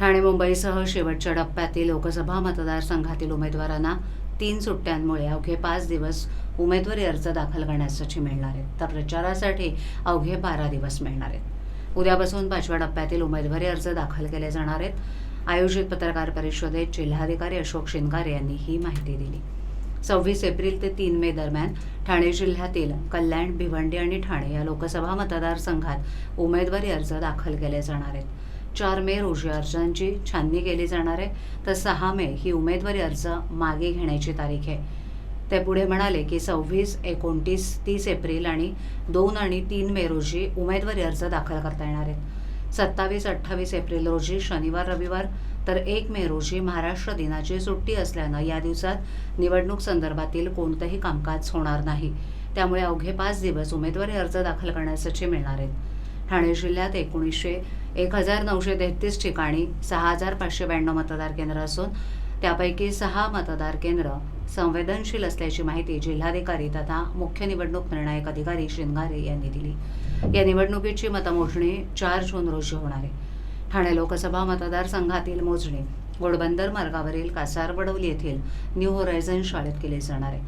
ठाणे मुंबईसह शेवटच्या टप्प्यातील लोकसभा मतदारसंघातील उमेदवारांना तीन सुट्ट्यांमुळे अवघे पाच दिवस उमेदवारी अर्ज दाखल करण्यासाठी मिळणार आहेत. तर प्रचारासाठी अवघे बारा दिवस मिळणार आहेत. उद्यापासून पाचव्या टप्प्यातील उमेदवारी अर्ज दाखल केले जाणार आहेत. आयोजित पत्रकार परिषदेत जिल्हाधिकारी अशोक शिनगारे यांनी ही माहिती दिली. सव्वीस एप्रिल ते तीन मे दरम्यान ठाणे जिल्ह्यातील कल्याण भिवंडी आणि ठाणे या लोकसभा मतदारसंघात उमेदवारी अर्ज दाखल केले जाणार आहेत. चार मे रोजी अर्जांची छाननी केली जाणार आहे तर सहा मे ही उमेदवारी अर्ज मागे घेण्याची तारीख आहे. ते पुढे म्हणाले की सव्वीस एकोणतीस तीस एप्रिल आणि दोन आणि तीन मे रोजी उमेदवारी अर्ज दाखल करता येणार आहेत. सत्तावीस अठ्ठावीस एप्रिल रोजी शनिवार रविवार तर एक मे रोजी महाराष्ट्र दिनाची सुट्टी असल्यानं या दिवसात निवडणूक संदर्भातील कोणतंही कामकाज होणार नाही. त्यामुळे अवघे पाच दिवस उमेदवारी अर्ज दाखल करण्यासाठी मिळणार आहेत. ठाणे जिल्ह्यात एकोणीसशे एक हजार नऊशे तेहतीस ठिकाणी सहा हजार पाचशे ब्याण्णव मतदार केंद्र असून त्यापैकी सहा मतदार केंद्र संवेदनशील असल्याची माहिती जिल्हाधिकारी तथा मुख्य निवडणूक निर्णायक अधिकारी शिंगारे यांनी दिली. या निवडणुकीची मतमोजणी चार जून रोजी होणार आहे. ठाणे लोकसभा मतदारसंघातील मोजणी घोडबंदर मार्गावरील कासारवडवली येथील न्यू होरायझन शाळेत केली जाणार आहे.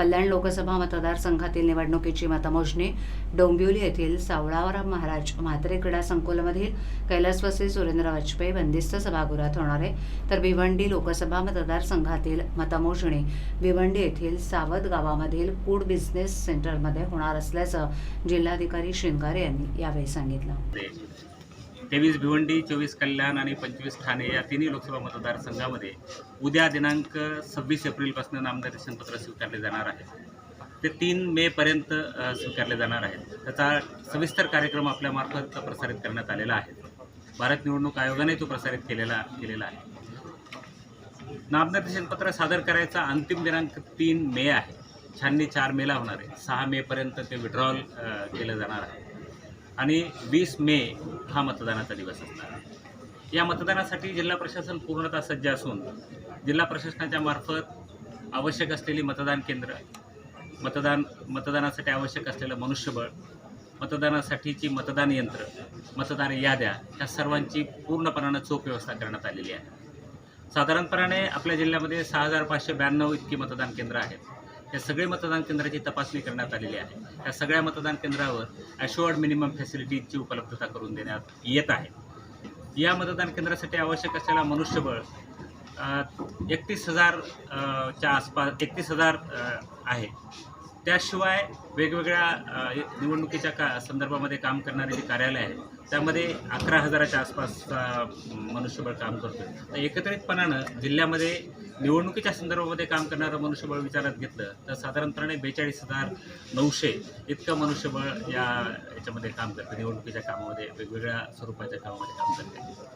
कल्याण लोकसभा मतदारसंघातील निवडणुकीची मतमोजणी डोंबिवली येथील सावळावराम महाराज म्हात्रे क्रीडा संकुलमधील कैलासवासी सुरेंद्र वाजपेयी बंदिस्त सभागृहात होणार आहे. तर भिवंडी लोकसभा मतदारसंघातील मतमोजणी भिवंडी येथील सावध गावामधील फूड बिझनेस सेंटरमध्ये होणार असल्याचं जिल्हाधिकारी शिंगारे यांनी यावेळी सांगितलं. तेवीस भिवंडी चोवीस कल्याण आणि पंचवीस ठाणे या तिन्ही लोकसभा मतदारसंघामध्ये उद्या दिनांक सव्वीस एप्रिलपासून नामनिर्देशनपत्र स्वीकारले जाणार आहे ते तीन मेपर्यंत स्वीकारले जाणार आहेत. त्याचा सविस्तर कार्यक्रम आपल्यामार्फत प्रसारित करण्यात आलेला आहे. भारत निवडणूक आयोगाने तो प्रसारित केलेला केलेला आहे. नामनिर्देशनपत्र सादर करायचा अंतिम दिनांक तीन मे आहे. छाननी चार मेला होणार आहे. सहा मेपर्यंत ते विड्रॉल केलं जाणार आहे. आणि वीस मे हा मतदानाचा दिवस असणार आहे. या मतदानासाठी जिल्हा प्रशासन पूर्णतः सज्ज असून जिल्हा प्रशासनाच्या मार्फत आवश्यक असलेली मतदान केंद्र मतदान मतदानासाठी आवश्यक असलेलं मनुष्यबळ मतदानासाठीची मतदान यंत्र मतदान याद्या ह्या सर्वांची पूर्णपणानं चोख व्यवस्था करण्यात आलेली आहे. साधारणपणाने आपल्या जिल्ह्यामध्ये सहा हजार पाचशे ब्याण्णव इतकी मतदान केंद्र आहेत. या सगळे मतदान केंद्राची तपासणी करण्यात आलेली आहे. या सगळ्या मतदान केंद्रावर ॲशोअर्ड मिनिमम फॅसिलिटीजची उपलब्धता करून देण्यात येत आहे. या मतदान केंद्रासाठी आवश्यक असलेला मनुष्यबळ एकतीस हजार च्या आसपास एकतीस हजार आहे. त्याशिवाय वेगवेगळ्या निवडणुकीच्या का संदर्भामध्ये काम करणारे जे कार्यालय आहे त्यामध्ये अकरा हजाराच्या आसपास मनुष्यबळ काम करतो तर एकत्रितपणानं जिल्ह्यामध्ये निवडणुकीच्या संदर्भामध्ये काम करणारं मनुष्यबळ विचारात घेतलं तर साधारणपणे बेचाळीस हजार नऊशे इतकं मनुष्यबळ या याच्यामध्ये काम करतं निवडणुकीच्या कामामध्ये वेगवेगळ्या स्वरूपाच्या कामामध्ये काम करते.